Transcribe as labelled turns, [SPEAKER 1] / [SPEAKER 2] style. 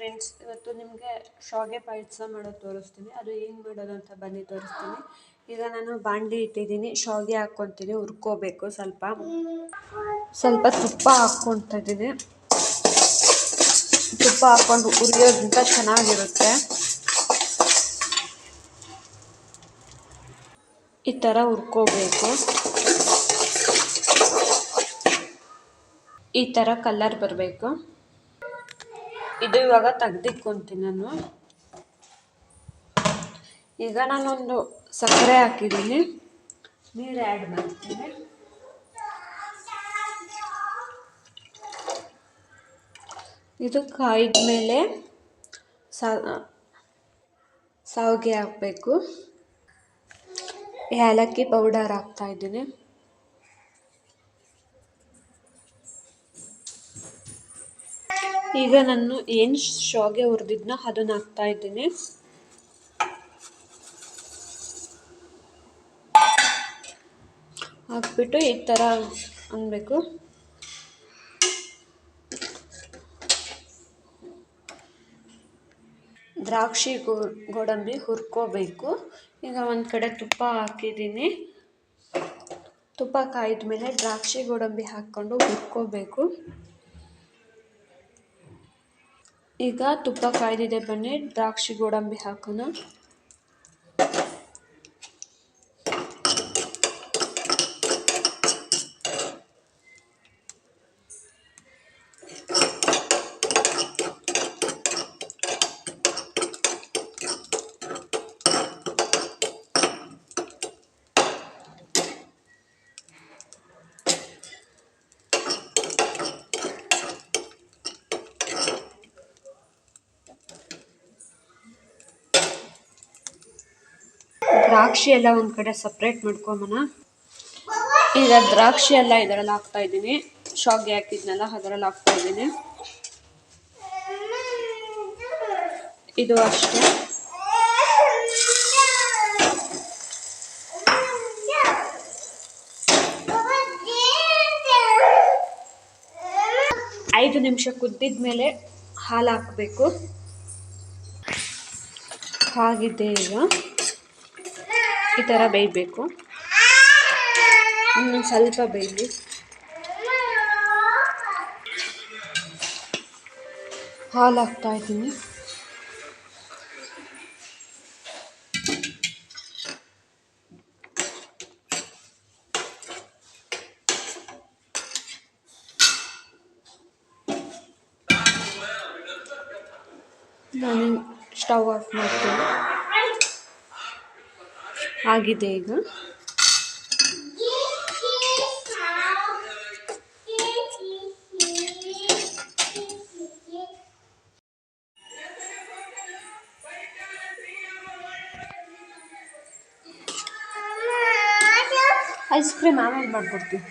[SPEAKER 1] Friends ಇವತ್ತು ನಿಮಗೆ ಶಾವಿಗೆ ಪಾಯಸ ಮಾಡೋದು ತೋರಿಸ್ತೀನಿ. ಅದು ಹೆಂಗೆ ಮಾಡೋದು ಅಂತ ಬನ್ನಿ, ತೋರಿಸ್ತೀನಿ. ಈಗ ನಾನು ಬಾಂಡಿ ಇಟ್ಟಿದ್ದೀನಿ. ಶಾವಿಗೆ ಹಾಕ್ಕೊತೀನಿ. ಹುರ್ಕೋಬೇಕು ಸ್ವಲ್ಪ. ಸ್ವಲ್ಪ ತುಪ್ಪ ಹಾಕ್ಕೊತಾ ಇದ್ದೀನಿ. ತುಪ್ಪ ಹಾಕ್ಕೊಂಡು ಹುರಿಯೋದ್ರಿಂದ ಚೆನ್ನಾಗಿರುತ್ತೆ. ಈ ಥರ ಹುರ್ಕೋಬೇಕು. ಈ ಥರ ಕಲರ್ ಬರಬೇಕು. ಇದು ಇವಾಗ ತೆಗ್ದಿಕ್ಕೊಂತೀನಿ ನಾನು. ಈಗ ನಾನೊಂದು ಸಕ್ಕರೆ ಹಾಕಿದ್ದೀನಿ. ನೀರು ಆ್ಯಡ್ ಮಾಡ್ತೀನಿ. ಇದು ಕಾಯಿದ ಮೇಲೆ ಸಾವಿಗೆ ಹಾಕಬೇಕು. ಏಲಕ್ಕಿ ಪೌಡರ್ ಹಾಕ್ತಾಯಿದ್ದೀನಿ ಈಗ ನಾನು ಏನು ಶಾವಿಗೆ ಹುರಿದಿದ್ನೋ ಅದನ್ನು ಹಾಕ್ತಾ ಇದ್ದೀನಿ. ಹಾಕ್ಬಿಟ್ಟು ಈ ಥರ ಅನ್ಬೇಕು. ದ್ರಾಕ್ಷಿ ಗೋಡಂಬಿ ಹುರ್ಕೋಬೇಕು. ಈಗ ಒಂದು ಕಡೆ ತುಪ್ಪ ಹಾಕಿದ್ದೀನಿ. ತುಪ್ಪ ಕಾಯಿದ ಮೇಲೆ ದ್ರಾಕ್ಷಿ ಗೋಡಂಬಿ ಹಾಕ್ಕೊಂಡು ಹುರ್ಕೋಬೇಕು. ಈಗ ತುಪ್ಪ ಕಾಯ್ದಿದೆ ಬನ್ನಿ ದ್ರಾಕ್ಷಿ ಗೋಡಂಬಿ ಹಾಕೋಣ. ದ್ರಾಕ್ಷಿ ಎಲ್ಲ ಒಂದು ಕಡೆ ಸಪ್ರೇಟ್ ಮಾಡ್ಕೊಂಬನ ಈಗ ದ್ರಾಕ್ಷಿ ಎಲ್ಲ ಇದರಲ್ಲಿ ಹಾಕ್ತಾ ಇದ್ದೀನಿ. ಶಾವಿಗೆ ಹಾಕಿದ್ನಲ್ಲ, ಅದರಲ್ಲಿ ಹಾಕ್ತಾ ಇದ್ದೀನಿ. ಇದು ಅಷ್ಟೇ. ಐದು ನಿಮಿಷ ಕುದ್ದಿದ ಮೇಲೆ ಹಾಲು ಹಾಕಬೇಕು. ಹಾಗಿದೆ ಈಗ. ಈ ಥರ ಬೇಯಬೇಕು. ಇನ್ನೊಂದು ಸ್ವಲ್ಪ ಬೇಯಲಿ. ಹಾಲು ಹಾಕ್ತಾ ಇದ್ದೀನಿ. ನಾನು ಸ್ಟವ್ ಆಫ್ ಮಾಡ್ತೀನಿ. ಆಗಿದೆ ಈಗ ಐಸ್ ಕ್ರೀಮ್ ಆಮೇಲೆ ಮಾಡ್ಕೊಡ್ತೀವಿ